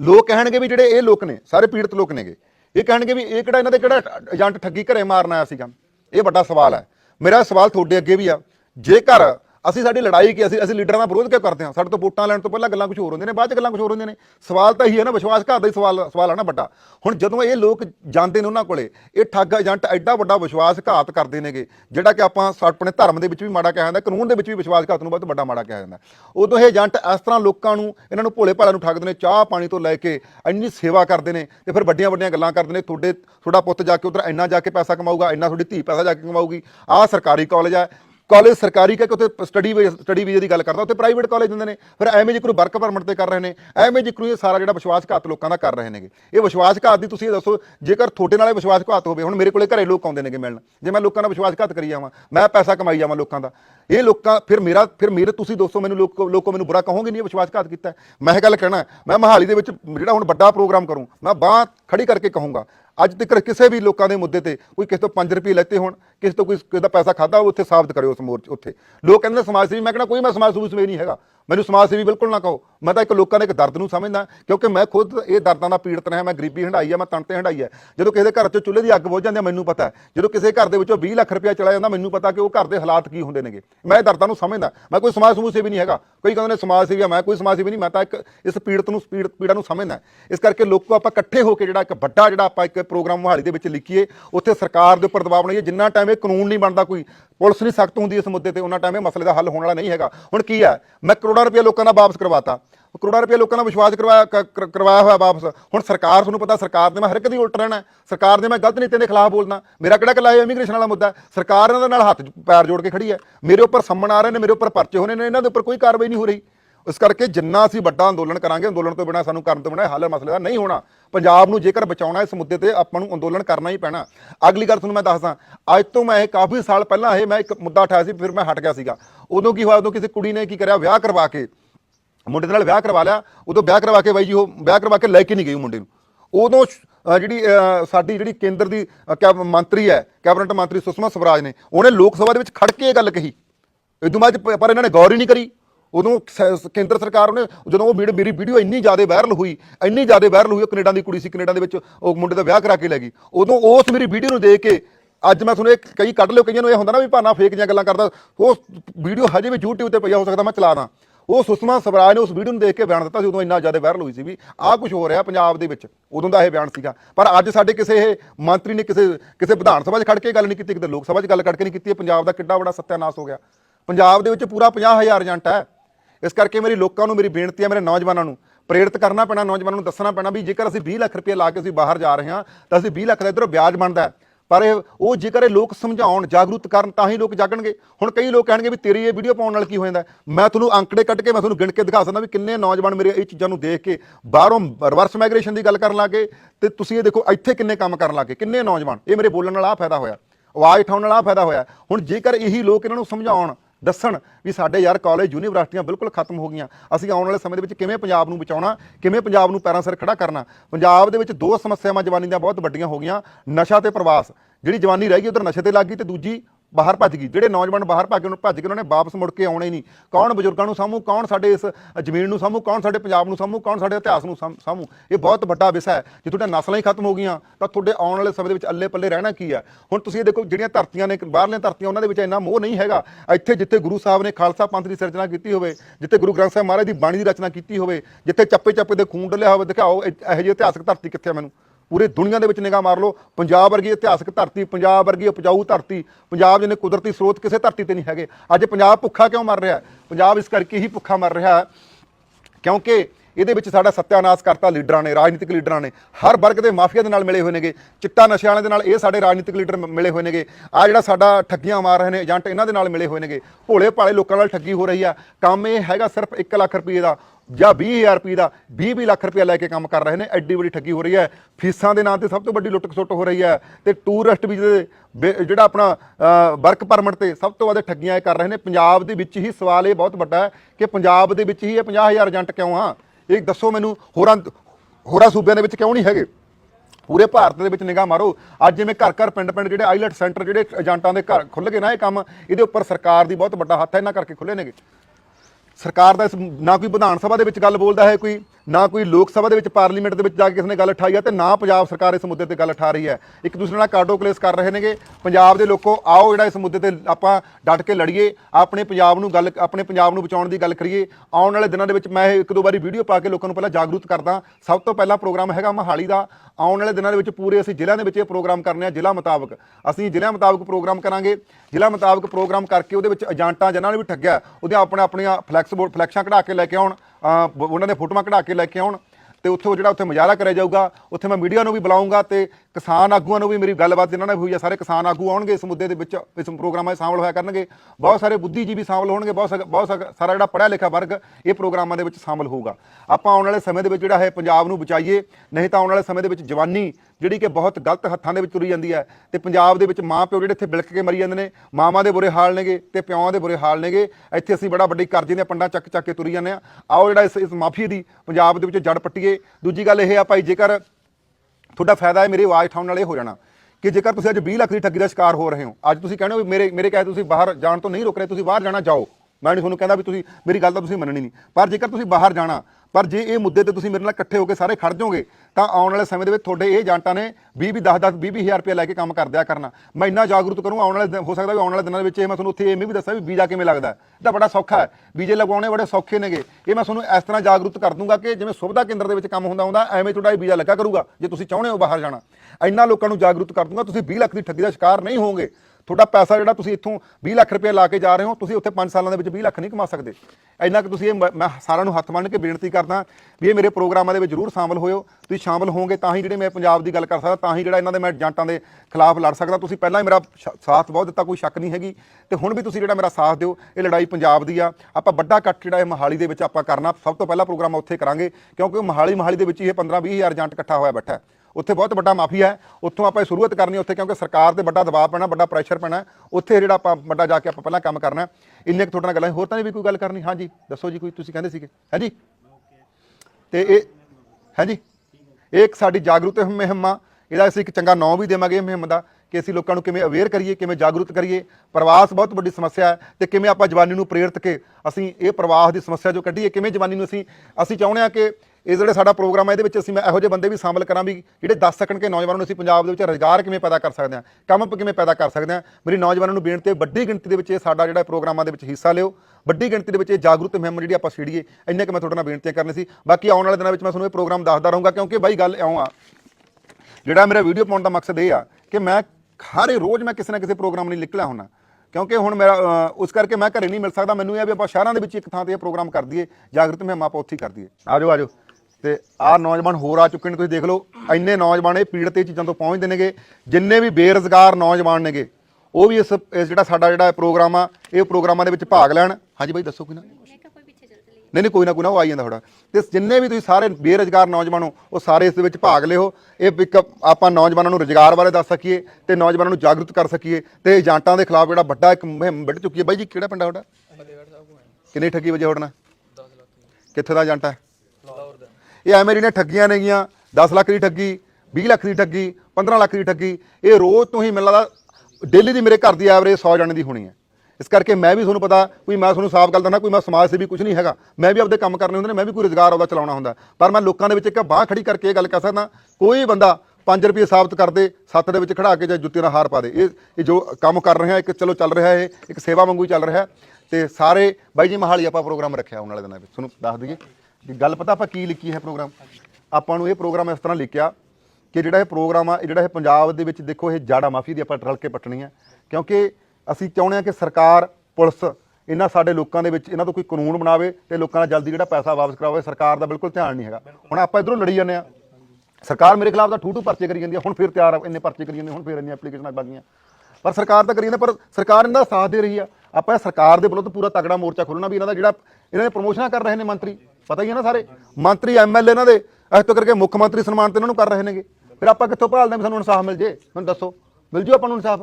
ਲੋਕ ਕਹਿਣਗੇ ਵੀ ਜਿਹੜੇ ਇਹ ਲੋਕ ਨੇ, ਸਾਰੇ ਪੀੜਤ ਲੋਕ ਨੇਗੇ। ਇਹ ਕਹਿਣਗੇ ਵੀ ਇਹ ਕਿਹੜਾ ਇਹਨਾਂ ਦੇ ਕਿਹੜਾ ਏਜੰਟ ਠੱਗੀ ਘਰੇ ਮਾਰਨ ਆਇਆ ਸੀਗਾ? ਇਹ ਵੱਡਾ ਸਵਾਲ ਹੈ। ਮੇਰਾ ਸਵਾਲ ਤੁਹਾਡੇ ਅੱਗੇ ਵੀ ਆ। ਜੇਕਰ ਅਸੀਂ ਸਾਡੀ ਲੜਾਈ ਕੀ ਅਸੀਂ ਅਸੀਂ ਲੀਡਰਾਂ ਦਾ ਵਿਰੋਧ ਕਿਉਂ ਕਰਦੇ ਹਾਂ? ਸਾਡੇ ਤੋਂ ਵੋਟਾਂ ਲੈਣ ਤੋਂ ਪਹਿਲਾਂ ਗੱਲਾਂ ਕੁਝ ਹੋਰ ਹੁੰਦੀਆਂ ਨੇ, ਬਾਅਦ ਚ ਗੱਲਾਂ ਕੁਝ ਹੋਰ ਹੁੰਦੀਆਂ ਨੇ। ਸਵਾਲ ਤਾਂ ਇਹੀ ਹੈ ਨਾ ਵਿਸ਼ਵਾਸਘਾਤ ਦਾ ਹੀ ਸਵਾਲ ਸਵਾਲ ਹੈ ਨਾ ਵੱਡਾ। ਹੁਣ ਜਦੋਂ ਇਹ ਲੋਕ ਜਾਂਦੇ ਨੇ ਉਹਨਾਂ ਕੋਲੇ, ਇਹ ਠੱਗ ਏਜੰਟ ਐਡਾ ਵੱਡਾ ਵਿਸ਼ਵਾਸਘਾਤ ਕਰਦੇ ਨੇਗੇ, ਜਿਹੜਾ ਕਿ ਆਪਾਂ ਆਪਣੇ ਧਰਮ ਦੇ ਵਿੱਚ ਵੀ ਮਾੜਾ ਕਿਹਾ ਜਾਂਦਾ, ਕਾਨੂੰਨ ਦੇ ਵਿੱਚ ਵੀ ਵਿਸ਼ਵਾਸਘਾਤ ਨੂੰ ਬਹੁਤ ਵੱਡਾ ਮਾੜਾ ਕਿਹਾ ਜਾਂਦਾ। ਉਦੋਂ ਇਹ ਏਜੰਟ ਇਸ ਤਰ੍ਹਾਂ ਲੋਕਾਂ ਨੂੰ, ਇਹਨਾਂ ਨੂੰ ਭੋਲੇ ਭਾਲਿਆਂ ਨੂੰ ਠੱਗਦੇ ਨੇ, ਚਾਹ ਪਾਣੀ ਤੋਂ ਲੈ ਕੇ ਇੰਨੀ ਸੇਵਾ ਕਰਦੇ ਨੇ ਤੇ ਫਿਰ ਵੱਡੀਆਂ ਵੱਡੀਆਂ ਗੱਲਾਂ ਕਰਦੇ ਨੇ, ਤੁਹਾਡੇ, ਤੁਹਾਡਾ ਪੁੱਤ ਜਾ ਕੇ ਉਧਰ ਇੰਨਾ ਜਾ ਕੇ ਪੈਸਾ ਕਮਾਊਗਾ, ਇੰਨਾ ਤੁਹਾਡੀ ਧੀ ਪੈਸਾ ਜਾ ਕੇ ਕਮਾਊਗੀ। ਆਹ ਸਰਕਾਰੀ ਕਾਲਜ ਹੈ ਕਾਲਜ ਸਰਕਾਰੀ ਕਹਿ ਕੇ ਉੱਥੇ ਸਟੱਡੀ ਸਟੱਡੀ ਵੀਜ਼ੇ ਦੀ ਗੱਲ ਕਰਦਾ, ਉੱਥੇ ਪ੍ਰਾਈਵੇਟ ਕਾਲਜ ਦਿੰਦੇ ਨੇ। ਫਿਰ ਐਵੇਂ ਜਿਕਰੂ ਵਰਕ ਪਰਮਿਟ ਤੇ ਕਰ ਰਹੇ ਨੇ, ਐਵੇਂ ਜਿਕਰੂ ਇਹ ਸਾਰਾ ਜਿਹੜਾ ਵਿਸ਼ਵਾਸਘਾਤ ਲੋਕਾਂ ਦਾ ਕਰ ਰਹੇ ਨੇਗੇ। ਇਹ ਵਿਸ਼ਵਾਸਘਾਤ ਦੀ ਤੁਸੀਂ ਇਹ ਦੱਸੋ, ਜੇਕਰ ਤੁਹਾਡੇ ਨਾਲ ਇਹ ਵਿਸ਼ਵਾਸਘਾਤ ਹੋਵੇ, ਹੁਣ ਮੇਰੇ ਕੋਲੇ ਘਰੇ ਲੋਕ ਆਉਂਦੇ ਨੇਗੇ ਮਿਲਣ। ਜੇ ਮੈਂ ਲੋਕਾਂ ਨਾਲ ਵਿਸ਼ਵਾਸਘਾਤ ਕਰੀ ਜਾਵਾਂ, ਮੈਂ ਪੈਸਾ ਕਮਾਈ ਜਾਵਾਂ ਲੋਕਾਂ ਦਾ। ਇਹ ਲੋਕਾਂ, ਫਿਰ ਮੇਰਾ ਫਿਰ ਮੇਰੇ ਤੁਸੀਂ ਦੋਸਤੋ ਮੈਨੂੰ ਲੋਕ ਲੋਕੋ ਮੈਨੂੰ ਬੁਰਾ ਕਹੋਗੇ ਨਹੀਂ ਇਹ ਵਿਸ਼ਵਾਸਘਾਤ ਕੀਤਾ? ਮੈਂ ਇਹ ਗੱਲ ਕਹਿਣਾ ਮੈਂ ਮਹਾਲੀ ਦੇ ਵਿੱਚ ਜਿਹੜਾ ਹੁਣ ਵੱਡਾ ਪ੍ਰੋਗਰਾਮ ਕਰੂੰ, ਮੈਂ ਬਾਹ ਖੜੀ ਕਰਕੇ ਕਹੂੰਗਾ ਅੱਜ ਤੱਕ ਕਿਸੇ ਵੀ ਲੋਕਾਂ ਦੇ ਮੁੱਦੇ ਤੇ ਕੋਈ ਕਿਸੇ ਤੋਂ 5 ਰੁਪਏ ਲੈਤੇ ਹੋਣ, ਕਿਸੇ ਤੋਂ ਕੋਈ, ਕਿਸੇ ਦਾ ਪੈਸਾ ਖਾਦਾ ਉੱਥੇ ਸਾਬਤ ਕਰਿਓ ਉਸ ਮੋਰਚ, ਉੱਥੇ। ਲੋਕ ਕਹਿੰਦੇ ਸਮਾਜ ਸੇਵੀ, ਮੈਂ ਕਹਿੰਦਾ ਕੋਈ ਮੈਂ ਸਮਾਜ ਸੇਵੀ ਨਹੀਂ ਹੈਗਾ। ਮੈਨੂੰ ਸਮਾਜ ਸੇਵੀ ਬਿਲਕੁਲ ਨਾ ਕਹੋ। ਮੈਂ ਤਾਂ ਇੱਕ ਲੋਕਾਂ ਦੇ ਇੱਕ ਦਰਦ ਨੂੰ ਸਮਝਦਾ, ਕਿਉਂਕਿ ਮੈਂ ਖੁਦ ਇਹ ਦਰਦਾਂ ਦਾ ਪੀੜਤ ਰਿਹਾ, ਮੈਂ ਗਰੀਬੀ ਹੰਡਾਈ ਆ, ਮੈਂ ਤਣ ਤੇ ਹੰਡਾਈ ਆ। ਜਦੋਂ ਕਿਸੇ ਦੇ ਘਰ 'ਚੋਂ ਚੁੱਲ੍ਹੇ ਦੀ ਅੱਗ ਬੁਝ ਜਾਂਦੀ ਆ, ਮੈਨੂੰ ਪਤਾ ਜਦੋਂ ਕਿਸੇ ਘਰ ਦੇ ਵਿੱਚੋਂ 20 ਲੱਖ ਰੁਪਇਆ ਚਲਾ ਜਾਂਦਾ, ਮੈਨੂੰ ਪਤਾ ਕਿ ਉਹ ਘਰ ਦੇ ਹਾਲਾਤ ਕੀ ਹੁੰਦੇ ਨੇਗੇ। ਮੈਂ ਇਹ ਦਰਦਾਂ ਨੂੰ ਸਮਝਦਾ। ਮੈਂ ਕੋਈ ਸਮਾਜ ਸਮੂਹ ਸੇਵੀ ਨਹੀਂ ਹੈਗਾ। ਕੋਈ ਕਹਿੰਦੇ ਨੇ ਸਮਾਜ ਸੇਵੀ ਆ, ਮੈਂ ਕੋਈ ਸਮਾਜ ਸੇਵੀ ਨਹੀਂ, ਮੈਂ ਤਾਂ ਇੱਕ ਇਸ ਪੀੜਤ ਨੂੰ, ਪੀੜਤ ਪੀੜਾ ਨੂੰ ਸਮਝਦਾ। ਇਸ ਕਰਕੇ ਲੋਕੋ ਆਪਾਂ ਇਕੱਠੇ ਹੋ ਕੇ ਜਿਹੜਾ ਇੱਕ ਵੱਡਾ ਜਿਹੜਾ ਆਪਾਂ ਇੱਕ ਪ੍ਰੋਗਰਾਮ ਮੁਹਾਲੀ ਦੇ ਵਿੱਚ ਲਿਖੀਏ, ਉੱਥੇ ਸਰਕਾਰ ਦੇ ਉੱਪਰ ਦਬਾਅ ਬਣਾਈਏ। ਜਿੰਨਾ ਟਾਈਮ ਇਹ ਕਾਨੂੰਨ ਨਹੀਂ ਬਣਦਾ ਕੋਈ ਪੁਲਿਸ ਨਹੀਂ ਸਖਤ ਹੁੰਦੀ ਇਸ ਮੁੱਦੇ ਤੇ, ਉਹਨਾਂ ਟਾਈਮ ਇਹ ਮਸਲੇ ਦਾ ਹੱਲ ਹੋਣ ਵਾਲਾ ਨਹੀਂ ਹੈਗਾ। ਹੁਣ ਕੀ ਹੈ? ਮੈਂ ਕਰੋੜਾਂ ਰੁਪਏ ਲੋਕਾਂ ਦਾ ਵਾਪਸ ਕਰਵਾਤਾ। ਕਰੋੜਾਂ ਰੁਪਏ ਲੋਕਾਂ ਦਾ ਵਿਸ਼ਵਾਸ ਕਰਵਾਇਆ ਕਰਵਾਇਆ ਹੋਇਆ ਵਾਪਸ। ਹੁਣ ਸਰਕਾਰ, ਤੁਹਾਨੂੰ ਪਤਾ ਸਰਕਾਰ ਦੇ ਮੈਂ ਹਰ ਇੱਕ ਦੀ ਉਲਟ ਰਹਿਣਾ ਸਰਕਾਰ ਦੇ ਮੈਂ ਗਲਤ ਨੀਤੀਆਂ ਦੇ ਖਿਲਾਫ ਬੋਲਣਾ ਮੇਰਾ ਕਿਹੜਾ ਕੱਲਾ ਇਹ ਇਮੀਗ੍ਰੇਸ਼ਨ ਵਾਲਾ ਮੁੱਦਾ ਸਰਕਾਰ ਇਹਨਾਂ ਦੇ ਨਾਲ ਹੱਥ ਪੈਰ ਜੋੜ ਕੇ ਖੜੀ ਹੈ। ਮੇਰੇ ਉੱਪਰ ਸੰਮਣ ਆ ਰਹੇ ਨੇ, ਮੇਰੇ ਉੱਪਰ ਪਰਚੇ ਹੋਣੇ ਨੇ, ਇਹਨਾਂ ਦੇ ਉੱਪਰ ਕੋਈ ਕਾਰਵਾਈ ਨਹੀਂ ਹੋ ਰਹੀ। ਇਸ ਕਰਕੇ ਜਿੰਨਾ ਅਸੀਂ ਵੱਡਾ ਅੰਦੋਲਨ ਕਰਾਂਗੇ, ਅੰਦੋਲਨ ਤੋਂ ਬਿਨਾ ਸਾਨੂੰ ਕਰਨ ਤੋਂ ਬਿਨਾ ਹੱਲ ਮਸਲੇ ਦਾ ਨਹੀਂ ਹੋਣਾ। ਪੰਜਾਬ ਨੂੰ ਜੇਕਰ ਬਚਾਉਣਾ ਇਸ ਮੁੱਦੇ ਤੇ ਆਪਾਂ ਨੂੰ ਅੰਦੋਲਨ ਕਰਨਾ ਹੀ ਪੈਣਾ। ਅਗਲੀ ਗੱਲ ਤੁਹਾਨੂੰ ਮੈਂ ਦੱਸਦਾ, ਅੱਜ ਤੋਂ ਮੈਂ ਇਹ ਕਾਫੀ ਸਾਲ ਪਹਿਲਾਂ ਇਹ ਮੈਂ ਇੱਕ ਮੁੱਦਾ ਉਠਾਇਆ ਸੀ, ਫਿਰ ਮੈਂ ਹਟ ਗਿਆ ਸੀਗਾ। ਉਦੋਂ ਕੀ ਹੋਇਆ, ਉਦੋਂ ਕਿਸੇ ਕੁੜੀ ਨੇ ਕੀ ਕਰਿਆ, ਵਿਆਹ ਕਰਵਾ ਕੇ, ਮੁੰਡੇ ਦੇ ਨਾਲ ਵਿਆਹ ਕਰਵਾ ਲਿਆ। ਉਦੋਂ ਵਿਆਹ ਕਰਵਾ ਕੇ ਬਾਈ ਜੀ ਉਹ, ਵਿਆਹ ਕਰਵਾ ਕੇ ਲੈ ਕੇ ਨਹੀਂ ਗਈ ਮੁੰਡੇ ਨੂੰ। ਉਦੋਂ ਜਿਹੜੀ ਸਾਡੀ ਜਿਹੜੀ ਕੇਂਦਰ ਦੀ ਕੈਬ ਮੰਤਰੀ ਹੈ, ਕੈਬਨਿਟ ਮੰਤਰੀ ਸੁਸ਼ਮਾ ਸਵਰਾਜ ਨੇ, ਉਹਨੇ ਲੋਕ ਸਭਾ ਦੇ ਵਿੱਚ ਖੜ ਕੇ ਇਹ ਗੱਲ ਕਹੀ। ਇਦੋਂ ਬਾਅਦ ਪਰ ਇਹਨਾਂ ਨੇ ਗੌਰ ਹੀ ਨਹੀਂ ਕਰੀ। ਉਦੋਂ ਸ- ਕੇਂਦਰ ਸਰਕਾਰ ਉਹਨੇ ਜਦੋਂ ਉਹ ਵੀਡੀਓ ਮੇਰੀ ਵੀਡੀਓ ਇੰਨੀ ਜ਼ਿਆਦਾ ਵਾਇਰਲ ਹੋਈ ਇੰਨੀ ਜ਼ਿਆਦਾ ਵਾਇਰਲ ਹੋਈ ਉਹ ਕੈਨੇਡਾ ਦੀ ਕੁੜੀ ਸੀ ਕੈਨੇਡਾ ਦੇ ਵਿੱਚ ਉਹ ਮੁੰਡੇ ਦਾ ਵਿਆਹ ਕਰਾ ਕੇ ਲੈ ਗਈ। ਉਦੋਂ ਉਸ ਮੇਰੀ ਵੀਡੀਓ ਨੂੰ ਦੇਖ ਕੇ ਅੱਜ ਮੈਂ ਤੁਹਾਨੂੰ ਇਹ ਕਈ ਕੱਢ ਲਿਓ ਕਈਆਂ ਨੂੰ ਇਹ ਹੁੰਦਾ ਨਾ ਵੀ ਭਾਨਾ ਫੇਕ ਜਿਹੀਆਂ ਗੱਲਾਂ ਕਰਦਾ ਉਹ ਵੀਡੀਓ ਹਜੇ ਵੀ YouTube ਤੇ ਪਈ ਆ, ਹੋ ਸਕਦਾ ਮੈਂ ਚਲਾ ਦਾਂ। ਉਹ ਸੁਸ਼ਮਾ ਸਵਰਾਜ ਨੇ ਉਸ ਵੀਡੀਓ ਨੂੰ ਦੇਖ ਕੇ ਬਿਆਨ ਦਿੱਤਾ ਸੀ ਉਦੋਂ ਇੰਨਾ ਜ਼ਿਆਦਾ ਵਾਇਰਲ ਹੋਈ ਸੀ ਵੀ ਆਹ ਕੁਝ ਹੋ ਰਿਹਾ ਪੰਜਾਬ ਦੇ ਵਿੱਚ ਉਦੋਂ ਦਾ ਇਹ ਬਿਆਨ ਸੀਗਾ। ਪਰ ਅੱਜ ਸਾਡੇ ਕਿਸੇ ਇਹ ਮੰਤਰੀ ਨੇ ਕਿਸੇ ਕਿਸੇ ਵਿਧਾਨ ਸਭਾ 'ਚ ਖੜ ਕੇ ਗੱਲ ਨਹੀਂ ਕੀਤੀ ਕਿਤੇ ਲੋਕ ਸਭਾ 'ਚ ਗੱਲ ਖੜ ਕੇ ਨਹੀਂ ਕੀਤੀ ਇਹ ਪੰਜਾਬ ਦਾ ਕਿੱਡਾ ਵੱਡਾ ਸੱਤਿਆਨਾਸ਼ ਹੋ ਗਿਆ। ਪੰਜਾਬ ਦੇ ਵਿੱਚ ਪੂਰਾ 50000 ਏਜੰਟ ਹੈ। ਇਸ ਕਰਕੇ ਮੇਰੀ ਲੋਕਾਂ ਨੂੰ ਮੇਰੀ ਬੇਨਤੀ ਹੈ ਮੇਰੇ ਨੌਜਵਾਨਾਂ ਨੂੰ, ਪ੍ਰੇਰਿਤ ਕਰਨਾ ਪੈਣਾ, ਨੌਜਵਾਨਾਂ ਨੂੰ ਦੱਸਣਾ ਪੈਣਾ ਵੀ ਜੇਕਰ ਅਸੀਂ 20 ਲੱਖ ਰੁਪਏ ਲਾ ਕੇ ਅਸੀਂ ਬਾਹਰ ਜਾ ਰਹੇ ਹਾਂ, ਤਾਂ ਅਸੀਂ 20 ਲੱਖ ਦਾ ਇਧਰੋਂ ਵਿਆਜ ਬਣਦਾ ਪਰ ਇਹ, ਉਹ ਜੇਕਰ ਇਹ ਲੋਕ ਸਮਝਾਉਣ, ਜਾਗਰੂਕ ਕਰਨ, ਤਾਂ ਹੀ ਲੋਕ ਜਾਗਣਗੇ। ਹੁਣ ਕਈ ਲੋਕ ਕਹਿਣਗੇ ਵੀ ਤੇਰੀ ਇਹ ਵੀਡੀਓ ਪਾਉਣ ਨਾਲ ਕੀ ਹੋ ਜਾਂਦਾ ਮੈਂ ਤੁਹਾਨੂੰ ਅੰਕੜੇ ਕੱਢ ਕੇ ਮੈਂ ਤੁਹਾਨੂੰ ਗਿਣ ਕੇ ਦਿਖਾ ਸਕਦਾ ਵੀ ਕਿੰਨੇ ਨੌਜਵਾਨ ਮੇਰੇ ਇਹ ਚੀਜ਼ਾਂ ਨੂੰ ਦੇਖ ਕੇ ਬਾਹਰੋਂ ਰਿਵਰਸ ਮਾਈਗ੍ਰੇਸ਼ਨ ਦੀ ਗੱਲ ਕਰਨ ਲੱਗੇ ਤੇ ਤੁਸੀਂ ਇਹ ਦੇਖੋ ਇੱਥੇ ਕਿੰਨੇ ਕੰਮ ਕਰਨ ਲੱਗੇ, ਕਿੰਨੇ ਨੌਜਵਾਨ। ਇਹ ਮੇਰੇ ਬੋਲਣ ਨਾਲ ਆ ਫਾਇਦਾ ਹੋਇਆ, ਆਵਾਜ਼ ਉਠਾਉਣ ਨਾਲ ਆ ਫਾਇਦਾ ਹੋਇਆ। ਹੁਣ ਜੇਕਰ ਇਹੀ ਲੋਕ ਇਹਨਾਂ ਨੂੰ ਸਮਝਾਉਣ ਦੱਸਣ ਵੀ ਸਾਡੇ ਯਾਰ ਕਾਲਜ ਯੂਨੀਵਰਸਿਟੀਆਂ ਬਿਲਕੁਲ ਖਤਮ ਹੋ ਗਈਆਂ। ਅਸੀਂ ਆਉਣ ਵਾਲੇ ਸਮੇਂ ਦੇ ਵਿੱਚ ਕਿਵੇਂ ਪੰਜਾਬ ਨੂੰ ਬਚਾਉਣਾ, ਕਿਵੇਂ ਪੰਜਾਬ ਨੂੰ ਪੈਰਾਂ ਸਿਰ ਖੜਾ ਕਰਨਾ। ਪੰਜਾਬ ਦੇ ਵਿੱਚ ਦੋ ਸਮੱਸਿਆਵਾਂ ਜਵਾਨੀ ਦੀਆਂ ਬਹੁਤ ਵੱਡੀਆਂ ਹੋ ਗਈਆਂ, ਨਸ਼ਾ ਤੇ ਪ੍ਰਵਾਸ। ਜਿਹੜੀ ਜਵਾਨੀ ਰਹਿ ਗਈ, ਉਧਰ ਨਸ਼ੇ ਤੇ ਲੱਗ ਗਈ ਤੇ ਦੂਜੀ ਬਾਹਰ ਭੱਜ ਗਈ। ਜਿਹੜੇ ਨੌਜਵਾਨ ਬਾਹਰ ਭੱਜ ਗਏ, ਉਹਨਾਂ ਭੱਜ ਕੇ ਉਹਨਾਂ ਨੇ ਵਾਪਸ ਮੁੜ ਕੇ ਆਉਣੇ ਨਹੀਂ। ਕੌਣ ਬਜ਼ੁਰਗਾਂ ਨੂੰ ਸਾਂਭੂ, ਕੌਣ ਸਾਡੇ ਇਸ ਜ਼ਮੀਨ ਨੂੰ ਸਾਂਭੂ, ਕੌਣ ਸਾਡੇ ਪੰਜਾਬ ਨੂੰ ਸਾਂਭੂ, ਕੌਣ ਸਾਡੇ ਇਤਿਹਾਸ ਨੂੰ ਸਾਂਭ- ਸਾਂਭੂ। ਇਹ ਬਹੁਤ ਵੱਡਾ ਵਿਸ਼ਾ ਹੈ। ਜੇ ਤੁਹਾਡੀਆਂ ਨਸਲਾਂ ਹੀ ਖਤਮ ਹੋ ਗਈਆਂ, ਤਾਂ ਤੁਹਾਡੇ ਆਉਣ ਵਾਲੇ ਸਮੇਂ ਦੇ ਵਿੱਚ ਅੱਲੇ ਪੱਲੇ ਰਹਿਣਾ ਕੀ ਹੈ? ਹੁਣ ਤੁਸੀਂ ਇਹ ਦੇਖੋ, ਜਿਹੜੀਆਂ ਧਰਤੀਆਂ ਨੇ, ਬਾਹਰਲੀਆਂ ਧਰਤੀਆਂ, ਉਹਨਾਂ ਦੇ ਵਿੱਚ ਇੰਨਾ ਮੋਹ ਨਹੀਂ ਹੈਗਾ। ਇੱਥੇ ਜਿੱਥੇ ਗੁਰੂ ਸਾਹਿਬ ਨੇ ਖਾਲਸਾ ਪੰਥ ਦੀ ਸਿਰਜਣਾ ਕੀਤੀ ਹੋਵੇ, ਜਿੱਥੇ ਗੁਰੂ ਗ੍ਰੰਥ ਸਾਹਿਬ ਮਹਾਰਾਜ ਦੀ ਬਾਣੀ ਦੀ ਰਚਨਾ ਕੀਤੀ ਹੋਵੇ, ਜਿੱਥੇ ਚੱਪੇ ਚੱਪੇ ਦੇ ਖੂਨ ਡਲਿਆ ਹੋਵੇ ਦਿਖਾਓ, ਇਹ- ਇਹੋ ਜਿਹੀ ਇਤਿਹਾਸਕ ਧਰਤੀ ਕਿੱਥੇ ਆ ਮੈਨੂੰ? ਪੂਰੇ ਦੁਨੀਆ ਦੇ ਵਿੱਚ ਨਿਗਾਹ ਮਾਰ ਲਓ। ਪੰਜਾਬ ਵਰਗੀ ਇਤਿਹਾਸਕ ਧਰਤੀ, ਪੰਜਾਬ ਵਰਗੀ ਉਪਜਾਊ ਧਰਤੀ, ਪੰਜਾਬ ਜਿਹਨੇ ਕੁਦਰਤੀ ਸਰੋਤ ਕਿਸੇ ਧਰਤੀ ਤੇ ਨਹੀਂ ਹੈਗੇ। ਅੱਜ ਪੰਜਾਬ ਭੁੱਖਾ ਕਿਉਂ ਮਰ ਰਿਹਾ ਪੰਜਾਬ ਇਸ ਕਰਕੇ ਹੀ ਭੁੱਖਾ ਮਰ ਰਿਹਾ ਹੈ ਕਿਉਂਕਿ ਇਹਦੇ ਵਿੱਚ ਸਾਡਾ ਸੱਤਿਆਨਾਸ਼ ਕਰਤਾ ਲੀਡਰਾਂ ਨੇ, ਰਾਜਨੀਤਿਕ ਲੀਡਰਾਂ ਨੇ। ਹਰ ਵਰਗ ਦੇ ਮਾਫੀਆ ਦੇ ਨਾਲ ਮਿਲੇ ਹੋਏ ਨੇਗੇ। ਚਿੱਟਾ ਨਸ਼ਿਆਂ ਵਾਲਿਆਂ ਦੇ ਨਾਲ ਇਹ ਸਾਡੇ ਰਾਜਨੀਤਿਕ ਲੀਡਰ ਮਿਲੇ ਹੋਏ ਨੇਗੇ। ਆ ਜਿਹੜਾ ਸਾਡਾ ਠੱਗੀਆਂ ਮਾਰ ਰਹੇ ਨੇ ਏਜੰਟ ਇਹਨਾਂ ਦੇ ਨਾਲ ਮਿਲੇ ਹੋਏ ਨੇਗੇ। ਭੋਲੇ ਭਾਲੇ ਲੋਕਾਂ ਨਾਲ ਠੱਗੀ ਹੋ ਰਹੀ ਆ। ਕੰਮ ਇਹ ਹੈਗਾ ਸਿਰਫ 1 ਲੱਖ ਰੁਪਏ ਦਾ ਜਾਂ 20000 ਰੁਪਏ ਦਾ 20 20 ਲੱਖ ਰੁਪਏ ਲੈ ਕੇ ਕੰਮ ਕਰ ਰਹੇ ਨੇ। ਐਡੀ ਵੱਡੀ ਠੱਗੀ ਹੋ ਰਹੀ ਹੈ। ਫੀਸਾਂ ਦੇ ਨਾਂ ਤੇ ਸਭ ਤੋਂ ਵੱਡੀ ਲੁੱਟ ਖਸੁੱਟ ਹੋ ਰਹੀ ਹੈ। ਤੇ ਟੂਰਿਸਟ ਵੀਜ਼ੇ ਬੇ- ਜਿਹੜਾ ਆਪਣਾ ਵਰਕ ਪਰਮਿਟ ਤੇ ਸਭ ਤੋਂ ਵੱਧ ਠੱਗੀਆਂ ਇਹ ਕਰ ਰਹੇ ਨੇ। ਪੰਜਾਬ ਦੇ ਵਿੱਚ ਹੀ ਸਵਾਲ ਇਹ ਬਹੁਤ ਵੱਡਾ ਹੈ ਕਿ ਪੰਜਾਬ ਦੇ ਵਿੱਚ ਹੀ ਇਹ 50000 ਏਜੰਟ ਕਿਉਂ ਆ? ਇਹ ਦੱਸੋ ਮੈਨੂੰ, ਹੋਰਾਂ ਹੋਰਾਂ ਸੂਬਿਆਂ ਦੇ ਵਿੱਚ ਕਿਉਂ ਨਹੀਂ ਹੈਗੇ? ਪੂਰੇ ਭਾਰਤ ਦੇ ਵਿੱਚ ਨਿਗਾਹ ਮਾਰੋ। ਅੱਜ ਜਿਵੇਂ ਘਰ ਘਰ ਪਿੰਡ ਪਿੰਡ ਜਿਹੜੇ ਆਈਲੈਟ ਸੈਂਟਰ ਜਿਹੜੇ ਏਜੰਟਾਂ ਦੇ ਘਰ ਖੁੱਲ ਗਏ ਨਾ ਇਹ ਕੰਮ, ਇਹਦੇ ਉੱਪਰ ਸਰਕਾਰ ਦੀ ਬਹੁਤ ਵੱਡਾ ਹੱਥ ਹੈ, ਇਹਨਾਂ ਕਰਕੇ ਖੁੱਲੇ ਨੇਗੇ। ਸਰਕਾਰ ਦਾ ਇਸ ਨਾ ਕੋਈ ਵਿਧਾਨ ਸਭਾ ਦੇ ਵਿੱਚ ਗੱਲ ਬੋਲਦਾ ਹੈ ਕੋਈ, ਨਾ ਕੋਈ ਲੋਕ ਸਭਾ ਦੇ ਵਿੱਚ ਪਾਰਲੀਮੈਂਟ ਦੇ ਵਿੱਚ ਜਾ ਕੇ ਕਿਸੇ ਨੇ ਗੱਲ ਉਠਾਈ ਹੈ ਤੇ ਨਾ ਪੰਜਾਬ ਸਰਕਾਰ ਇਸ ਮੁੱਦੇ ਤੇ ਗੱਲ ਉਠਾ ਰਹੀ ਹੈ। ਇੱਕ ਦੂਸਰੇ ਨਾਲ ਕਾਰਡੋ ਕਲੇਸ ਕਰ ਰਹੇ ਨੇਗੇ। ਪੰਜਾਬ ਦੇ ਲੋਕੋ, ਆਓ ਜਿਹੜਾ ਇਸ ਮੁੱਦੇ ਤੇ ਆਪਾਂ ਡਟ ਕੇ ਲੜੀਏ, ਆਪਣੇ ਪੰਜਾਬ ਨੂੰ ਗੱਲ, ਆਪਣੇ ਪੰਜਾਬ ਨੂੰ ਬਚਾਉਣ ਦੀ ਗੱਲ ਕਰੀਏ। ਆਉਣ ਵਾਲੇ ਦਿਨਾਂ ਦੇ ਵਿੱਚ ਮੈਂ ਇਹ ਇੱਕ ਦੋ ਵਾਰੀ ਵੀਡੀਓ ਪਾ ਕੇ ਲੋਕਾਂ ਨੂੰ ਪਹਿਲਾਂ ਜਾਗਰੂਕ ਕਰਦਾ। ਸਭ ਤੋਂ ਪਹਿਲਾ ਪ੍ਰੋਗਰਾਮ ਹੈਗਾ ਮਹਾਲੀ ਦਾ। ਆਉਣ ਵਾਲੇ ਦਿਨਾਂ ਦੇ ਵਿੱਚ ਪੂਰੇ ਅਸੀਂ ਜ਼ਿਲ੍ਹਿਆਂ ਦੇ ਵਿੱਚ ਇਹ ਪ੍ਰੋਗਰਾਮ ਕਰਨੇ ਆ, ਜ਼ਿਲ੍ਹਾ ਮੁਤਾਬਕ। ਅਸੀਂ ਜ਼ਿਲ੍ਹਿਆਂ ਮੁਤਾਬਕ ਪ੍ਰੋਗਰਾਮ ਕਰਾਂਗੇ। ਜ਼ਿਲ੍ਹਾ ਮੁਤਾਬਕ ਪ੍ਰੋਗਰਾਮ ਕਰਕੇ ਉਹਦੇ ਵਿੱਚ ਏਜੰਟਾਂ, ਜਿਨ੍ਹਾਂ ਨੇ ਵੀ ਠੱਗਿਆ ਉਹਦੇ ਆਪਣੇ ਆਪਣੀਆਂ ਫਲੈਕਸ ਬੋਰਡ ਫਲੈਕਸਾਂ ਕਢਾ ਕੇ ਲੈ ਕੇ ਆਉਣ, ਅਹ ਉਹਨਾਂ ਦੇ ਫੋਟੋਆਂ ਕਢਾ ਕੇ ਲੈ ਕੇ ਆਉਣ ਤੇ ਉੱਥੇ ਜਿਹੜਾ ਉੱਥੇ ਮੁਜ਼ਾਹਰਾ ਕਰਿਆ ਜਾਊਗਾ, ਉੱਥੇ ਮੈਂ ਮੀਡੀਆ ਨੂੰ ਵੀ ਬੁਲਾਉਂਗਾ ਤੇ ਕਿਸਾਨ ਆਗੂਆਂ ਨੂੰ ਵੀ ਮੇਰੀ ਗੱਲਬਾਤ ਜਿਨ੍ਹਾਂ ਨਾਲ ਹੋਈ ਆ, ਸਾਰੇ ਕਿਸਾਨ ਆਗੂ ਆਉਣਗੇ, ਇਸ ਮੁੱਦੇ ਦੇ ਵਿੱਚ ਇਸ ਪ੍ਰੋਗਰਾਮਾਂ 'ਚ ਸ਼ਾਮਲ ਹੋਇਆ ਕਰਨਗੇ, ਬਹੁਤ ਸਾਰੇ ਬੁੱਧੀਜੀਵੀ ਸ਼ਾਮਲ ਹੋਣਗੇ, ਬਹੁਤ ਸਾਰਾ- ਬਹੁਤ ਸਾਰਾ ਸਾਰਾ ਜਿਹੜਾ ਪੜ੍ਹਿਆ ਲਿਖਿਆ ਵਰਗ ਇਹ ਪ੍ਰੋਗਰਾਮਾਂ ਦੇ ਵਿੱਚ ਸ਼ਾਮਲ ਹੋਊਗਾ। ਆਪਾਂ ਆਉਣ ਵਾਲੇ ਸਮੇਂ ਦੇ ਵਿੱਚ ਜਿਹੜਾ ਹੈ ਪੰਜਾਬ ਨੂੰ ਬਚਾਈਏ, ਨਹੀਂ ਤਾਂ ਆਉਣ ਵਾਲੇ ਸਮੇਂ ਦੇ ਵਿੱਚ ਜਵਾਨੀ ਜਿਹੜੀ ਕਿ ਬਹੁਤ ਗਲਤ ਹੱਥਾਂ ਦੇ ਵਿੱਚ ਤੁਰੀ ਜਾਂਦੀ ਹੈ ਤੇ ਪੰਜਾਬ ਦੇ ਵਿੱਚ ਮਾਂ ਪਿਓ ਜਿਹੜੇ ਇੱਥੇ ਬਿਲਕ ਕੇ ਮਰੀ ਜਾਂਦੇ ਨੇ, ਮਾਵਾਂ ਦੇ ਬੁਰੇ ਹਾਲ ਨੇਗੇ ਤੇ ਪਿਓਾਂ ਦੇ ਬੁਰੇ ਹਾਲ ਨੇਗੇ। ਇੱਥੇ ਅਸੀਂ ਬੜਾ ਵੱਡੀ ਕਰਜ਼ੇ ਦੀਆਂ ਪੰਡਾਂ ਚੱਕ ਚੱਕ ਕੇ ਤੁਰੀ ਜਾਂਦੇ ਆ ਆਓ ਜਿਹੜਾ ਇਸ ਇਸ ਮਾਫੀ ਦੀ ਪੰਜਾਬ ਦੇ ਵਿੱਚ ਜੜ ਪੱਟੀਏ। ਦੂਜੀ ਗੱਲ ਇਹ ਆ ਭਾਈ, ਜੇਕਰ ਤੁਹਾਡਾ ਫਾਇਦਾ ਹੈ, ਮੇਰੀ ਆਵਾਜ਼ ਉਠਾਉਣ ਨਾਲ ਇਹ ਹੋ ਜਾਣਾ ਕਿ ਜੇਕਰ ਤੁਸੀਂ ਅੱਜ 20 ਲੱਖ ਦੀ ਠੱਗੀ ਦਾ ਸ਼ਿਕਾਰ ਹੋ ਰਹੇ ਹੋ, ਅੱਜ ਤੁਸੀਂ ਕਹਿੰਦੇ ਹੋ ਵੀ ਮੇਰੇ ਮੇਰੇ ਕਹੇ ਤੁਸੀਂ ਬਾਹਰ ਜਾਣ ਤੋਂ ਨਹੀਂ ਰੁਕ ਰਹੇ, ਤੁਸੀਂ ਬਾਹਰ ਜਾਣਾ ਜਾਓ। ਮੈਂ ਨਹੀਂ ਤੁਹਾਨੂੰ ਕਹਿੰਦਾ ਵੀ ਤੁਸੀਂ, ਮੇਰੀ ਗੱਲ ਤਾਂ ਤੁਸੀਂ ਮੰਨਣੀ ਨਹੀਂ। ਪਰ ਜੇਕਰ ਤੁਸੀਂ ਬਾਹਰ ਜਾਣਾ, ਪਰ ਜੇ ਇਹ ਮੁੱਦੇ ਤੇ ਤੁਸੀਂ ਮੇਰੇ ਨਾਲ ਇਕੱਠੇ ਹੋ ਕੇ ਸਾਰੇ ਖੜ ਜਾਓਗੇ ਤਾਂ ਆਉਣ ਵਾਲੇ ਸਮੇਂ ਦੇ ਵਿੱਚ ਤੁਹਾਡੇ ਇਹ ਏਜੰਟਾਂ ਨੇ 20 20 10 10 20 ਹਜ਼ਾਰ ਰੁਪਏ ਲੈ ਕੇ ਕੰਮ ਕਰਦਿਆ ਕਰਨਾ। ਮੈਂ ਇੰਨਾ ਜਾਗਰੂਕ ਕਰੂੰ, ਆਉਣ ਵਾਲੇ ਦਿਨ- ਹੋ ਸਕਦਾ ਵੀ ਆਉਣ ਵਾਲੇ ਦਿਨਾਂ ਦੇ ਵਿੱਚ ਇਹ ਮੈਂ ਤੁਹਾਨੂੰ ਉੱਥੇ ਇਹ ਵੀ ਦੱਸਾਂ ਵੀ ਬੀਜਾ ਕਿਵੇਂ ਲੱਗਦਾ। ਇਹ ਤਾਂ ਬੜਾ ਸੌਖਾ ਹੈ। ਬੀਜੇ ਲਗਵਾਉਣੇ ਬੜੇ ਸੌਖੇ ਨੇਗੇ। ਇਹ ਮੈਂ ਤੁਹਾਨੂੰ ਇਸ ਤਰ੍ਹਾਂ ਜਾਗਰੂਕ ਕਰ ਦੂੰਗਾ ਕਿ ਜਿਵੇਂ ਸੁਵਿਧਾ ਕੇਂਦਰ ਦੇ ਵਿੱਚ ਕੰਮ ਹੁੰਦਾ ਹੁੰਦਾ, ਐਵੇਂ ਤੁਹਾਡਾ ਇਹ ਬੀਜਾ ਲੱਗਾ ਕਰੂਗਾ, ਜੇ ਤੁਸੀਂ ਚਾਹੁੰਦੇ ਹੋ ਬਾਹਰ ਜਾਣਾ। ਇੰਨਾ ਲੋਕਾਂ ਨੂੰ ਜਾਗਰੂਕ ਕਰ ਦੂੰਗਾ, ਤੁਸੀਂ 20 ਲੱਖ ਦੀ ਠੱਗੀ ਦਾ ਸ਼ਿਕਾਰ ਨਹੀਂ ਹੋਵੋਗੇ। ਤੁਹਾਡਾ ਪੈਸਾ ਜਿਹੜਾ ਤੁਸੀਂ ਇੱਥੋਂ 20 ਲੱਖ ਰੁਪਏ ਲਾ ਕੇ ਜਾ ਰਹੇ ਹੋ, ਤੁਸੀਂ ਉੱਥੇ 5 ਸਾਲਾਂ ਦੇ ਵਿੱਚ 20 ਲੱਖ ਨਹੀਂ ਕਮਾ ਸਕਦੇ। ਇੰਨਾ ਕਿ ਤੁਸੀਂ ਇਹ ਮ- ਮੈਂ ਸਾਰਿਆਂ ਨੂੰ ਹੱਥ ਬੰਨ੍ਹ ਕੇ ਬੇਨਤੀ ਕਰਦਾ ਵੀ ਇਹ ਮੇਰੇ ਪ੍ਰੋਗਰਾਮਾਂ ਦੇ ਵਿੱਚ ਜ਼ਰੂਰ ਸ਼ਾਮਲ ਹੋਇਓ। ਤੁਸੀਂ ਸ਼ਾਮਲ ਹੋਵੋਗੇ ਤਾਂ ਹੀ ਜਿਹੜੇ ਮੈਂ ਪੰਜਾਬ ਦੀ ਗੱਲ ਕਰ ਸਕਦਾ, ਤਾਂ ਹੀ ਜਿਹੜਾ ਇਹਨਾਂ ਦੇ ਮੈਂ ਏਜੰਟਾਂ ਦੇ ਖਿਲਾਫ ਲੜ ਸਕਦਾ। ਤੁਸੀਂ ਪਹਿਲਾਂ ਹੀ ਮੇਰਾ ਸ਼- ਸਾਥ ਬਹੁਤ ਦਿੱਤਾ, ਕੋਈ ਸ਼ੱਕ ਨਹੀਂ ਹੈਗੀ। ਤੇ ਹੁਣ ਵੀ ਤੁਸੀਂ ਜਿਹੜਾ ਮੇਰਾ ਸਾਥ ਦਿਓ, ਇਹ ਲੜਾਈ ਪੰਜਾਬ ਦੀ ਆ। ਆਪਾਂ ਵੱਡਾ ਇਕੱਠ ਜਿਹੜਾ ਇਹ ਮੋਹਾਲੀ ਦੇ ਵਿੱਚ ਆਪਾਂ ਕਰਨਾ, ਸਭ ਤੋਂ ਪਹਿਲਾ ਪ੍ਰੋਗਰਾਮ ਉੱਥੇ ਕਰਾਂਗੇ, ਕਿਉਂਕਿ ਮੋਹਾਲੀ ਮੋਹਾਲੀ ਦੇ ਵਿੱਚ ਹੀ ਇਹ 15 20 ਹਜ਼ਾਰ ਏਜੰਟ ਇਕੱਠਾ ਹੋਇਆ ਬੈਠਾ ਉੱਥੇ ਬਹੁਤ ਵੱਡਾ ਮਾਫੀਆ ਹੈ। ਉੱਥੋਂ ਆਪਾਂ ਇਹ ਸ਼ੁਰੂਆਤ ਕਰਨੀ ਹੈ ਉੱਥੇ ਕਿਉਂਕਿ ਸਰਕਾਰ ਤੇ ਵੱਡਾ ਦਬਾਅ ਪੈਣਾ, ਵੱਡਾ ਪ੍ਰੈਸ਼ਰ ਪੈਣਾ ਉੱਥੇ ਜਿਹੜਾ ਆਪਾਂ ਵੱਡਾ ਜਾ ਕੇ ਆਪਾਂ ਪਹਿਲਾਂ ਕੰਮ ਕਰਨਾ ਹੈ। ਇੰਨੇ ਕੁ ਤੁਹਾਡੇ ਨਾਲ ਗੱਲਾਂ ਹੋਰ ਤਾਂ ਨਹੀਂ ਵੀ ਕੋਈ ਗੱਲ ਕਰਨੀ? ਹਾਂਜੀ, ਦੱਸੋ ਜੀ ਕੋਈ ਤੁਸੀਂ ਕਹਿੰਦੇ ਸੀਗੇ। ਹਾਂਜੀ ਤੇ ਇਹ ਹਾਂਜੀ ਇਹ ਇੱਕ ਸਾਡੀ ਜਾਗਰੂਕ ਮੁਹਿੰਮ ਆ। ਇਹਦਾ ਅਸੀਂ ਇੱਕ ਚੰਗਾ ਨਾਂ ਵੀ ਦੇਵਾਂਗੇ ਮੁਹਿੰਮ ਦਾ ਕਿ ਅਸੀਂ ਲੋਕਾਂ ਨੂੰ ਕਿਵੇਂ ਅਵੇਅਰ ਕਰੀਏ, ਕਿਵੇਂ ਜਾਗਰੂਕ ਕਰੀਏ। ਪ੍ਰਵਾਸ ਬਹੁਤ ਵੱਡੀ ਸਮੱਸਿਆ ਹੈ ਤੇ ਕਿਵੇਂ ਆਪਾਂ ਜਵਾਨੀ ਨੂੰ ਪ੍ਰੇਰਿਤ ਕੇ ਅਸੀਂ ਇਹ ਪ੍ਰਵਾਸ ਦੀ ਸਮੱਸਿਆ ਜੋ ਕੱਢੀਏ, ਕਿਵੇਂ ਜਵਾਨੀ ਨੂੰ ਅਸੀਂ ਅਸੀਂ ਚਾਹੁੰਦੇ ਆ ਕਿ ਇਹ ਜਿਹੜਾ ਸਾਡਾ ਪ੍ਰੋਗਰਾਮ ਹੈ, ਇਹਦੇ ਵਿੱਚ ਅਸੀਂ ਮੈਂ ਇਹੋ ਜਿਹੇ ਬੰਦੇ ਵੀ ਸ਼ਾਮਲ ਕਰਾਂ ਵੀ ਜਿਹੜੇ ਦੱਸ ਸਕਣ ਕਿ ਨੌਜਵਾਨਾਂ ਨੂੰ ਅਸੀਂ ਪੰਜਾਬ ਦੇ ਵਿੱਚ ਰੋਜ਼ਗਾਰ ਕਿਵੇਂ ਪੈਦਾ ਕਰ ਸਕਦੇ ਹਾਂ, ਕੰਮ ਕਿਵੇਂ ਪੈਦਾ ਕਰ ਸਕਦੇ ਹਾਂ। ਮੇਰੀ ਨੌਜਵਾਨਾਂ ਨੂੰ ਬੇਨਤੀ ਹੈ, ਵੱਡੀ ਗਿਣਤੀ ਦੇ ਵਿੱਚ ਇਹ ਸਾਡਾ ਜਿਹੜਾ ਪ੍ਰੋਗਰਾਮਾਂ ਦੇ ਵਿੱਚ ਹਿੱਸਾ ਲਿਓ। ਵੱਡੀ ਗਿਣਤੀ ਦੇ ਵਿੱਚ ਇਹ ਜਾਗਰੂਕ ਮੁਹਿੰਮ ਜਿਹੜੀ ਆਪਾਂ ਛੇੜੀਏ, ਇੰਨੇ ਕਿ ਮੈਂ ਤੁਹਾਡੇ ਨਾਲ ਬੇਨਤੀਆਂ ਕਰਨੀ ਸੀ। ਬਾਕੀ ਆਉਣ ਵਾਲੇ ਦਿਨਾਂ ਵਿੱਚ ਮੈਂ ਤੁਹਾਨੂੰ ਇਹ ਪ੍ਰੋਗਰਾਮ ਦੱਸਦਾ ਰਹੂੰਗਾ, ਕਿਉਂਕਿ ਬਾਈ ਗੱਲ ਇਉਂ ਆ, ਜਿਹੜਾ ਮੇਰਾ ਵੀਡੀਓ ਪਾਉਣ ਦਾ ਮਕਸਦ ਇਹ ਆ ਕਿ ਮੈਂ ਹਰ ਰੋਜ਼ ਮੈਂ ਕਿਸੇ ਨਾ ਕਿਸੇ ਪ੍ਰੋਗਰਾਮ ਲਈ ਨਿਕਲਿਆ ਹੁੰਨਾ ਕਿਉਂਕਿ ਹੁਣ ਮੇਰਾ ਉਸ ਕਰਕੇ ਮੈਂ ਘਰੇ ਨਹੀਂ ਮਿਲ ਸਕਦਾ। ਮੈਨੂੰ ਇਹ ਆ ਵੀ ਆਪਾਂ ਸ਼ਹਿਰਾਂ ਦੇ ਵਿੱਚ ਇੱਕ ਥਾਂ ਤੇ ਇਹ ਪ੍ਰੋਗਰਾਮ ਕਰ ਦਈਏ ਜਾਗਰਤ ਮੁਹਿੰਮ ਆਪਾਂ ਉੱਥੇ ਹੀ ਕਰ ਦਈਏ। ਆਜੋ ਆਜੋ ਤੇ ਆਹ ਨੌਜਵਾਨ ਹੋਰ ਆ ਚੁੱਕੇ ਨੇ ਤੁਸੀਂ ਦੇਖ ਲਓ ਇੰਨੇ ਨੌਜਵਾਨ ਇਹ ਪੀੜਤ ਇਹ ਚੀਜ਼ਾਂ ਤੋਂ ਪਹੁੰਚਦੇ ਨੇਗੇ ਜਿੰਨੇ ਵੀ ਬੇਰੁਜ਼ਗਾਰ ਨੌਜਵਾਨ ਨੇਗੇ ਉਹ ਵੀ ਇਸ ਇਸ ਜਿਹੜਾ ਸਾਡਾ ਜਿਹੜਾ ਪ੍ਰੋਗਰਾਮ ਆ ਇਹ ਪ੍ਰੋਗਰਾਮਾਂ ਦੇ ਵਿੱਚ ਭਾਗ ਲੈਣ। ਹਾਂਜੀ ਬਾਈ ਦੱਸੋ ਕੋਈ ਨਾ। ਨਹੀਂ ਨਹੀਂ ਕੋਈ ਨਾ ਕੋਈ ਨਾ ਉਹ ਆਈ ਜਾਂਦਾ ਥੋੜਾ ਤੇ ਜਿੰਨੇ ਵੀ ਤੁਸੀਂ ਸਾਰੇ ਬੇਰੁਜ਼ਗਾਰ ਨੌਜਵਾਨ ਹੋ ਉਹ ਸਾਰੇ ਇਸ ਦੇ ਵਿੱਚ ਭਾਗ ਲਿਓ। ਇਹ ਇੱਕ ਆਪਾਂ ਨੌਜਵਾਨਾਂ ਨੂੰ ਰੁਜ਼ਗਾਰ ਬਾਰੇ ਦੱਸ ਸਕੀਏ ਤੇ ਨੌਜਵਾਨਾਂ ਨੂੰ ਜਾਗਰੂਕ ਕਰ ਸਕੀਏ ਤੇ ਏਜੰਟਾਂ ਦੇ ਖਿਲਾਫ ਜਿਹੜਾ ਵੱਡਾ ਇੱਕ ਮੁਹਿੰਮ ਵੱਢ ਚੁੱਕੀ ਹੈ। ਬਾਈ ਜੀ ਕਿਹੜਾ ਪਿੰਡ ਆ ਤੁਹਾਡਾ? ਕਿੰਨੀ ਠੱਗੀ ਵਜੇ ਹੋੜਨਾ 10 ਲੱਖ। ਕਿੱਥੇ ਦਾ ਏਜੰਟ ਹੈ ਇਹ ਐਵੇਂ ਜਿਹੜੀਆਂ ਠੱਗੀਆਂ ਨੇਗੀਆਂ 10 ਲੱਖ ਦੀ ਠੱਗੀ 20 ਲੱਖ ਦੀ ਠੱਗੀ 15 ਲੱਖ ਦੀ ਠੱਗੀ, ਇਹ ਰੋਜ਼ ਤੋਂ ਹੀ ਮੈਨੂੰ ਲੱਗਦਾ ਡੇਲੀ ਦੀ ਮੇਰੇ ਘਰ ਦੀ ਐਵਰੇਜ 100 ਜਾਣੇ ਦੀ ਹੋਣੀ ਹੈ। ਇਸ ਕਰਕੇ ਮੈਂ ਵੀ ਤੁਹਾਨੂੰ ਪਤਾ ਕੋਈ ਮੈਂ ਤੁਹਾਨੂੰ ਸਾਫ਼ ਗੱਲ ਦੱਸਣਾ ਕੋਈ ਮੈਂ ਸਮਾਜ ਸੇਵੀ ਕੁਝ ਨਹੀਂ ਹੈਗਾ। ਮੈਂ ਵੀ ਆਪਦੇ ਕੰਮ ਕਰਨੇ ਹੁੰਦੇ ਨੇ, ਮੈਂ ਵੀ ਕੋਈ ਰੋਜ਼ਗਾਰ ਆਪਦਾ ਚਲਾਉਣਾ ਹੁੰਦਾ। ਪਰ ਮੈਂ ਲੋਕਾਂ ਦੇ ਵਿੱਚ ਇੱਕ ਬਾਹ ਖੜੀ ਕਰਕੇ ਇਹ ਗੱਲ ਕਹਿ ਸਕਦਾ, ਕੋਈ ਬੰਦਾ 5 ਰੁਪਏ ਸਾਬਤ ਕਰਦੇ ਸੱਤ ਦੇ ਵਿੱਚ ਖੜਾ ਕੇ ਜਾਂ ਜੁੱਤੀ ਨਾਲ ਹਾਰ ਪਾ ਦੇ। ਇਹ ਇਹ ਜੋ ਕੰਮ ਕਰ ਰਿਹਾ, ਇੱਕ ਚਲੋ ਚੱਲ ਰਿਹਾ ਇਹ, ਇੱਕ ਸੇਵਾ ਵਾਂਗੂ ਹੀ ਚੱਲ ਰਿਹਾ। ਤੇ ਸਾਰੇ ਬਾਈ ਜੀ ਮਹਾਲੀ ਆਪਾਂ ਪ੍ਰੋਗਰਾਮ ਰੱਖਿਆ ਉਹਨਾਂ ਵਾਲੇ ਦਿਨਾਂ ਵਿੱਚ। ਤੁਹਾਨੂੰ ਦੱਸ ਦਈਏ। ਕਿ ਗੱਲ ਪਤਾ ਆਪਾਂ ਕੀ ਲਿਖੀ ਹੈ ਪ੍ਰੋਗਰਾਮ? ਆਪਾਂ ਨੂੰ ਇਹ ਪ੍ਰੋਗਰਾਮ ਇਸ ਤਰ੍ਹਾਂ ਲਿਖਿਆ ਕਿ ਜਿਹੜਾ ਇਹ ਪ੍ਰੋਗਰਾਮ ਆ, ਇਹ ਜਿਹੜਾ ਇਹ ਪੰਜਾਬ ਦੇ ਵਿੱਚ ਦੇਖੋ, ਇਹ ਜਾੜਾ ਮਾਫੀ ਦੀ ਆਪਾਂ ਰਲ ਕੇ ਪੱਟਣੀ ਹੈ। ਕਿਉਂਕਿ ਅਸੀਂ ਚਾਹੁੰਦੇ ਹਾਂ ਕਿ ਸਰਕਾਰ, ਪੁਲਿਸ ਇਹਨਾਂ ਸਾਡੇ ਲੋਕਾਂ ਦੇ ਵਿੱਚ ਇਹਨਾਂ ਤੋਂ ਕੋਈ ਕਾਨੂੰਨ ਬਣਾਵੇ ਤੇ ਲੋਕਾਂ ਦਾ ਜਲਦੀ ਜਿਹੜਾ ਪੈਸਾ ਵਾਪਸ ਕਰਾਵੇ। ਸਰਕਾਰ ਦਾ ਬਿਲਕੁਲ ਧਿਆਨ ਨਹੀਂ ਹੈਗਾ। ਹੁਣ ਆਪਾਂ ਇਧਰੋਂ ਲੜੀ ਜਾਂਦੇ ਆ ਸਰਕਾਰ ਮੇਰੇ ਖਿਲਾਫ ਤਾਂ ਠੂ ਠੂ ਪਰਚੇ ਕਰੀ ਜਾਂਦੀ ਹੈ। ਹੁਣ ਫਿਰ ਤਿਆਰ ਆ, ਇੰਨੇ ਪਰਚੇ ਕਰੀ ਜਾਂਦੇ, ਹੁਣ ਫਿਰ ਇੰਨੀਆਂ ਐਪਲੀਕੇਸ਼ਨਾਂ ਬਾਗੀਆਂ। ਪਰ ਸਰਕਾਰ ਤਾਂ ਕਰੀ ਜਾਂਦੀ ਪਰ ਸਰਕਾਰ ਇਹਨਾਂ ਦਾ ਸਾਥ ਦੇ ਰਹੀ ਆ। ਆਪਾਂ ਇਹ ਸਰਕਾਰ ਦੇ ਵੱਲੋਂ ਤਾਂ ਪੂਰਾ ਤਗੜਾ ਮੋਰਚਾ ਖੋਲਣਾ ਵੀ ਇਹਨਾਂ ਦਾ ਜਿਹੜਾ, ਇਹਨਾਂ ਦੇ ਪ੍ਰਮੋਸ਼ਨਾਂ ਕਰ ਰਹੇ ਨੇ ਮੰਤਰੀ। ਪਤਾ ਹੀ ਹੈ ਨਾ ਸਾਰੇ। ਮੰਤਰੀ ਐਮਐਲਏ ਇਹਨਾਂ ਦੇ, ਇਸ ਤੋਂ ਕਰਕੇ ਮੁੱਖ ਮੰਤਰੀ ਸਨਮਾਨ ਤੇ ਇਹਨਾਂ ਨੂੰ ਕਰ ਰਹੇ ਨੇਗੇ। ਫਿਰ ਆਪਾਂ ਕਿੱਥੋਂ ਭਾਲਦੇ ਹਾਂ ਵੀ ਸਾਨੂੰ ਇਨਸਾਫ ਮਿਲ ਜੇ? ਮੈਨੂੰ ਦੱਸੋ। ਮਿਲ ਜੂ ਆਪਾਂ ਨੂੰ ਇਨਸਾਫ?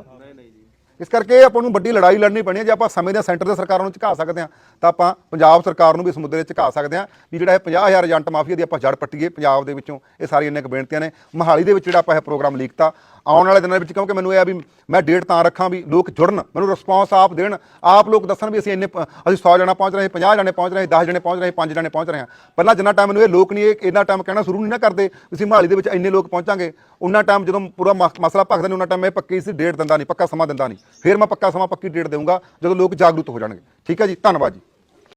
ਇਸ ਕਰਕੇ ਆਪਾਂ ਨੂੰ ਵੱਡੀ ਲੜਾਈ ਲੜਨੀ ਪੈਣੀ ਹੈ। ਜੇ ਆਪਾਂ ਸਮੇਂ ਦੇ ਸੈਂਟਰ ਦੇ ਸਰਕਾਰਾਂ ਨੂੰ ਝੁਕਾ ਸਕਦੇ ਹਾਂ, ਤਾਂ ਆਪਾਂ ਪੰਜਾਬ ਸਰਕਾਰ ਨੂੰ ਵੀ ਇਸ ਮੁੱਦੇ 'ਤੇ ਝੁਕਾ ਸਕਦੇ ਹਾਂ ਵੀ ਜਿਹੜਾ ਇਹ 50000 ਏਜੰਟ ਮਾਫੀਆ ਦੀ ਆਪਾਂ ਜੜ ਪੱਟੀਏ ਪੰਜਾਬ ਦੇ ਵਿੱਚੋਂ। ਇਹ ਸਾਰੀਆਂ ਇੰਨੇ ਕੁ ਬੇਨਤੀਆਂ ਨੇ। ਮਹਾਲੀ ਦੇ ਵਿੱਚ ਜਿਹੜਾ ਆਪਾਂ ਇਹ ਪ੍ਰੋਗਰਾਮ ਲੀਕਤਾ ਆਉਣ ਵਾਲੇ ਦਿਨਾਂ ਵਿੱਚ ਕਿਉਂਕਿ ਮੈਨੂੰ ਇਹ ਆ ਵੀ ਮੈਂ ਡੇਟ ਤਾਂ ਰੱਖਾਂ ਵੀ ਲੋਕ ਜੁੜਨ, ਮੈਨੂੰ ਰਿਸਪੌਂਸ ਆਪ ਦੇਣ, ਆਪ ਲੋਕ ਦੱਸਣ ਵੀ ਅਸੀਂ ਇੰਨੇ ਪ- ਅਸੀਂ 100 ਜਣਾ ਪਹੁੰਚ ਰਹੇ 50 ਜਣੇ ਪਹੁੰਚ ਰਹੇ 10 ਜਣੇ ਪਹੁੰਚ ਰਹੇ 5 ਜਣੇ ਪਹੁੰਚ ਰਹੇ ਹਾਂ। ਪਹਿਲਾਂ ਜਿੰਨਾ ਟਾਈਮ ਮੈਨੂੰ ਇਹ ਲੋਕ ਨਹੀਂ, ਇਹ ਇੰਨਾ ਟਾਈਮ ਕਹਿਣਾ ਸ਼ੁਰੂ ਨਹੀਂ ਨਾ ਕਰਦੇ ਅਸੀਂ ਮਹਾਲੀ ਦੇ ਵਿੱਚ ਇੰਨੇ ਲੋਕ ਪਹੁੰਚਾਂਗੇ। ਉਹਨਾਂ ਟਾਈਮ ਜਦੋਂ ਪੂਰਾ ਮਸ- ਮਸਲਾ ਭਖਦਾ ਨਹੀਂ ਉਹਨਾਂ ਟਾਈਮ ਮੈਂ ਪੱਕੀ ਸੀ ਡੇਟ ਦਿੰਦਾ ਨਹੀਂ, ਪੱਕਾ ਸਮਾਂ ਦਿੰਦਾ ਨਹੀਂ। ਫਿਰ ਮੈਂ ਪੱਕਾ ਸਮਾਂ, ਪੱਕੀ ਡੇਟ ਦੇਵਾਂਗਾ ਜਦੋਂ ਲੋਕ ਜਾਗਰੂਕ ਹੋ ਜਾਣਗੇ। ਠੀਕ ਹੈ ਜੀ? ਧੰਨਵਾਦ ਜੀ।